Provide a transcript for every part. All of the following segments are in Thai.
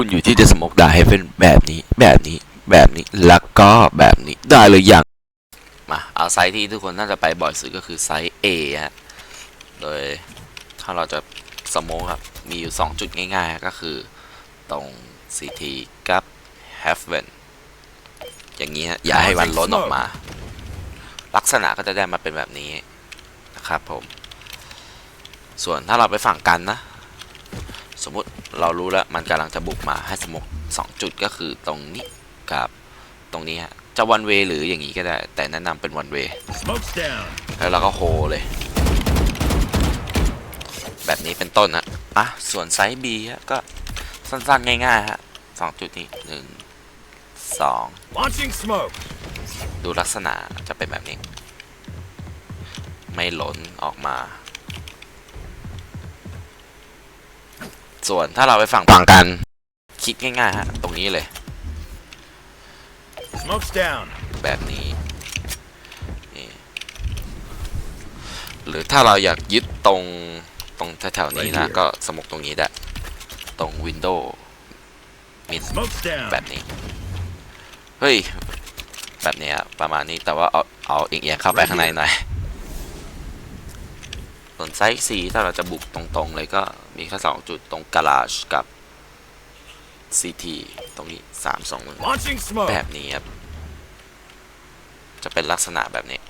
คุณอยู่ที่เดสมกดาเฮเวนแบบนี้แบบนี้แบบนี้แล้วก็แบบนี้ได้เลยอย่างมาเอาไซส์ที่ทุกคนน่าจะไปบ่อยสุดก็คือไซส์ A ฮะโดยถ้าเราจะสโมกครับ มีอยู่ 2 จุดง่ายๆ ก็คือตรง CT กับ h a v e n อย่างนี้ฮะ อย่าให้มันล้นออกมา ลักษณะก็จะได้มาเป็นแบบนี้นะครับผม ส่วนถ้าเราไปฝั่งกันนะ สมมุติเรารู้แล้วมันกำลังจะบุกมาให้สโมกสองจุดก็คือตรงนี้กับตรงนี้ฮะจะวันเวหรืออย่างนี้ก็ได้ แต่แนะนำเป็นวันเว Smoke's down. แล้วเราก็โฮเลย แบบนี้เป็นต้นนะอะส่วนไซส์ B ฮะก็สั้นๆง่ายๆฮะสองจุดนี้หนึ่งสอง Launching smoke. ดูลักษณะจะเป็นแบบนี้ ไม่หล่นออกมา ส่วนถ้าเราไปฝั่งฝั่งกันคิดง่ายๆฮะตรงนี้เลย Smoke's down. แบบนี้นี่หรือถ้าเราอยากยึดตรงตรงแถวๆนี้นะ Right here ก็สมกตรงนี้ได้ตรงวินโดว์มิด Smoke's down. แบบนี้ เฮ้ย แบบเนี้ยประมาณนี้แต่ว่าเอาเอาเอียงๆเข้าไปข้างในหน่อย ส่วนไซส์ C ถ้าเราจะบุกตรงๆ เลยก็มีแค่สองจุดตรงก a ลาชกับ CT ตรงนี้สามสองหนึ่ง Launching smoke. แบบนี้ครับ จะเป็นลักษณะแบบนี้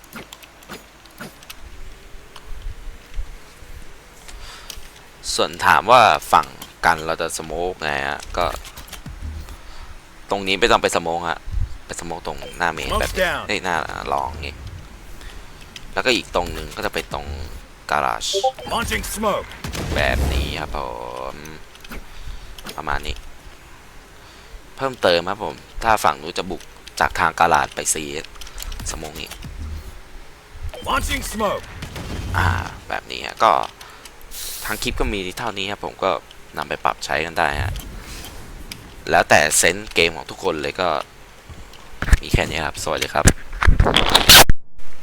ส่วนถามว่าฝั่งกันเราจะสโมกไงฮะ ก็ ตรงนี้ไม่ต้องไปสโมกฮะ ไปสโมกตรงหน้าเมนแบบ Smoke's นี้ down. เอ้ยหน้ารองนี้แล้วก็อีกตรงหนึ่งก็จะไปตรง ก a ลาช Launching smoke. แบบนี้ครับผมประมาณนี้ เพิ่มเติมครับผม ถ้าฝั่งนู้นจะบุกจากทางกาลาดไปซีสมองนี้ Launching smoke. อ่าแบบนี้ฮะก็ทางคลิปก็มีเท่านี้ครับผมก็นำไปปรับใช้กันได้ฮะแล้วแต่เซนส์เกมของทุกคนเลยก็มีแค่นี้ครับ สวัสดีครับ